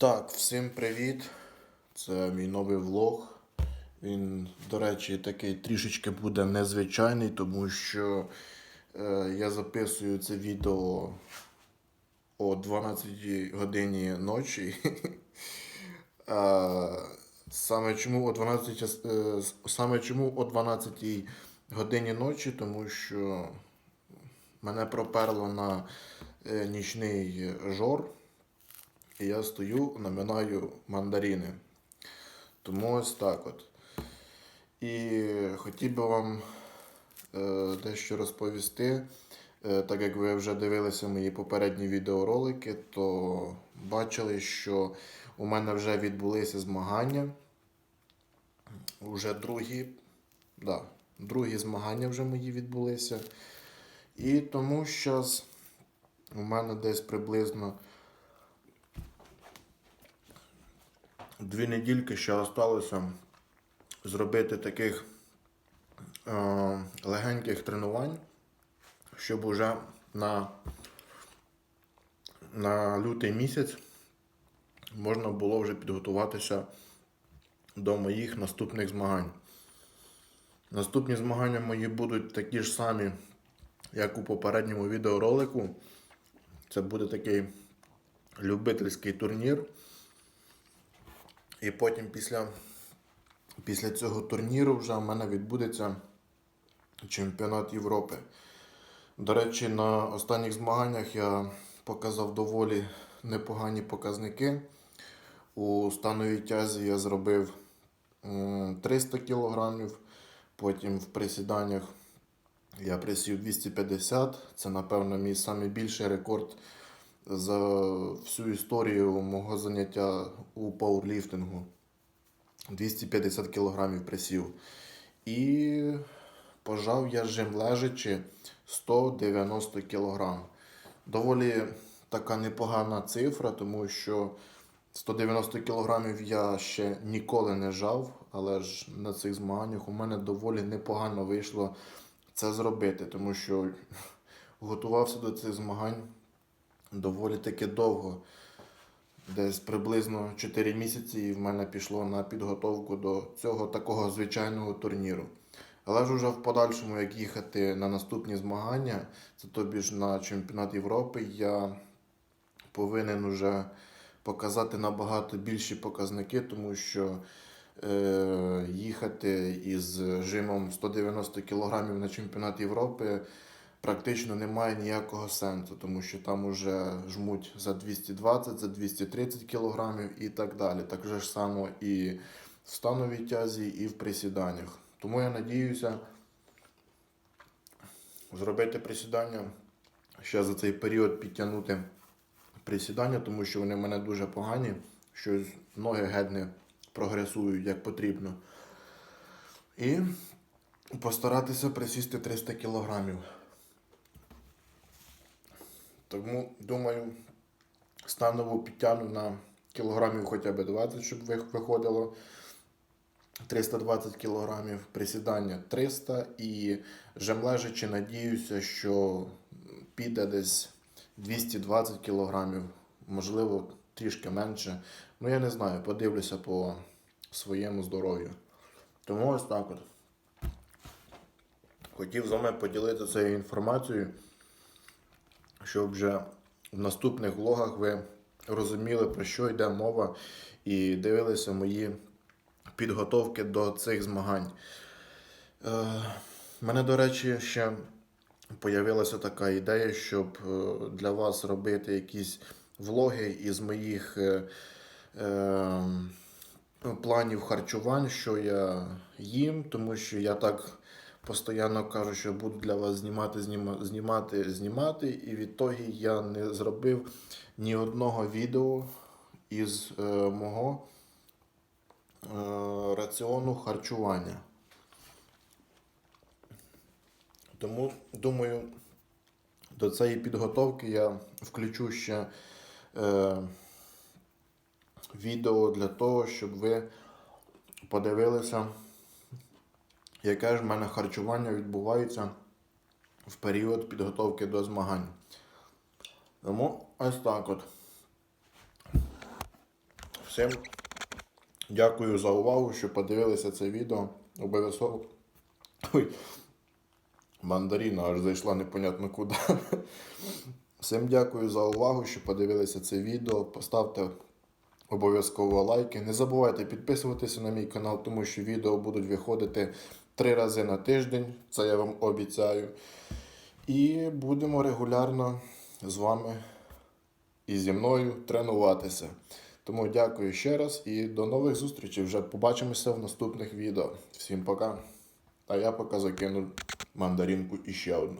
Так, всім привіт! Це мій новий влог. Він, до речі, такий трішечки буде незвичайний, тому що е, я записую це відео о 12 годині ночі. Саме чому о 12, е, саме чому о 12 годині ночі, тому що мене проперло на е, нічний жор. І я стою, наминаю мандарини. Тому ось так от. І хотів би вам е, дещо розповісти. Е, так як ви вже дивилися мої попередні відеоролики, то бачили, що у мене вже відбулися змагання. Уже другі, да, другі змагання вже мої відбулися. І тому зараз у мене десь приблизно дві недільки ще залишилося зробити таких е, легеньких тренувань, щоб уже на, на лютий місяць можна було вже підготуватися до моїх наступних змагань. Наступні змагання мої будуть такі ж самі, як у попередньому відеоролику. Це буде такий любительський турнір. І потім після, після цього турніру вже в мене відбудеться чемпіонат Європи. До речі, на останніх змаганнях я показав доволі непогані показники. У становій тязі я зробив 300 кг, потім в присіданнях я присів 250. Це, напевно, мій найбільший рекорд за всю історію мого заняття у пауерліфтингу. 250 кг присів. І пожав я жим лежачи 190 кг. Доволі така непогана цифра, тому що 190 кг я ще ніколи не жав, але ж на цих змаганнях у мене доволі непогано вийшло це зробити, тому що готувався до цих змагань доволі таки довго. Десь приблизно 4 місяці і в мене пішло на підготовку до цього такого звичайного турніру. Але ж уже в подальшому, як їхати на наступні змагання, це тобі ж на чемпіонат Європи, я повинен уже показати набагато більші показники, тому що е, їхати із жимом 190 кг на чемпіонат Європи практично немає ніякого сенсу, тому що там уже жмуть за 220, за 230 кг і так далі. Так же ж само і в становій тязі, і в присіданнях. Тому я надіюся зробити присідання, ще за цей період підтягнути присідання, тому що вони в мене дуже погані, що ноги геть не прогресують як потрібно. І постаратися присісти 300 кілограмів. Тому, думаю, станову підтягну на кілограмів хоча б 20, щоб виходило 320 кілограмів, присідання 300 і жемлежачи, надіюся, що піде десь 220 кілограмів, можливо, трішки менше. Ну, я не знаю, подивлюся по своєму здоров'ю. Тому ось так от. Хотів з вами поділитися цією інформацією щоб вже в наступних влогах ви розуміли, про що йде мова, і дивилися мої підготовки до цих змагань. Е, мене, до речі, ще появилася така ідея, щоб е, для вас робити якісь влоги із моїх е, е, планів харчувань, що я їм, тому що я так постійно кажу, що буду для вас знімати, зніма- знімати, знімати, і відтоді я не зробив ні одного відео із е, мого е, раціону харчування. Тому думаю, до цієї підготовки я включу ще е, відео для того, щоб ви подивилися, яке ж в мене харчування відбувається в період підготовки до змагань. Тому ось так от. Всім дякую за увагу, що подивилися це відео. Обов'язково. Ой. Мандаріна аж зайшла непонятно куди. Всім дякую за увагу, що подивилися це відео. Поставте обов'язково лайки. Не забувайте підписуватися на мій канал, тому що відео будуть виходити три рази на тиждень. Це я вам обіцяю. І будемо регулярно з вами і зі мною тренуватися. Тому дякую ще раз і до нових зустрічей. Вже побачимося в наступних відео. Всім пока. А я поки закину мандаринку іще одну.